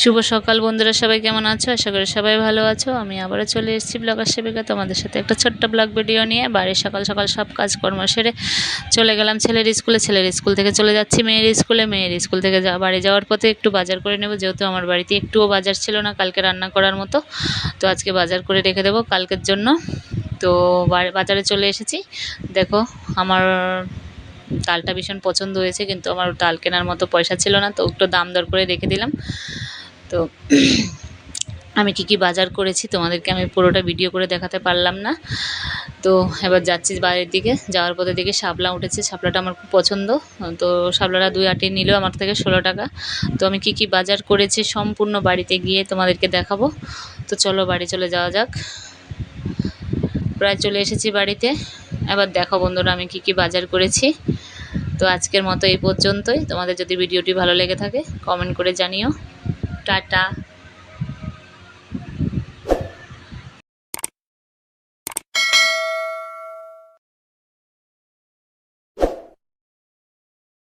শুভ সকাল বন্ধুরা, সবাই কেমন আছো? আশা করি সবাই ভালো আছো। আমি আবারও চলে এসেছি ব্লগার সেবিকা, তোমাদের সাথে একটা ছোট্ট ব্লগ ভিডিও নিয়ে। বাড়ির সকাল সকাল সব কাজকর্ম সেরে চলে গেলাম ছেলের স্কুলে। ছেলের স্কুল থেকে চলে যাচ্ছি মেয়ের স্কুলে। মেয়ের স্কুল থেকে বাড়ি যাওয়ার পথে একটু বাজার করে নেব। যেহেতু আমার বাড়িতে একটুও বাজার ছিল না, কালকে রান্না করার মতো। তো আজকে বাজার করে রেখে দেবো কালকের জন্য। তো বাজারে চলে এসেছি। দেখো, আমার তালটা ভীষণ পছন্দ হয়েছে, কিন্তু আমার তাল কেনার মতো পয়সা ছিল না, তো একটু দাম দর করে রেখে দিলাম। তো আমি কি কি বাজার করেছি, তোমাদেরকে আমি পুরোটা ভিডিও করে দেখাতে পারলাম না। তো এবার যাচ্ছি বাইরের দিকে, যাওয়ার পথে দিকে শাপলা উঠেছে, শাপলাটা আমার খুব পছন্দ। তো শাপলাটা দুই আটি নিল আমার থেকে ষোলো টাকা। তো আমি কি কি বাজার করেছি সম্পূর্ণ বাড়িতে গিয়ে তোমাদেরকে দেখাবো। তো চলো বাড়ি চলে যাওয়া যাক। প্রায় চলে এসেছি বাড়িতে। এবার দেখো বন্ধুরা আমি কি কি বাজার করেছি। তো আজকের মতো এই পর্যন্তই। তোমাদের যদি ভিডিওটি ভালো লেগে থাকে কমেন্ট করে জানিও। টাটা।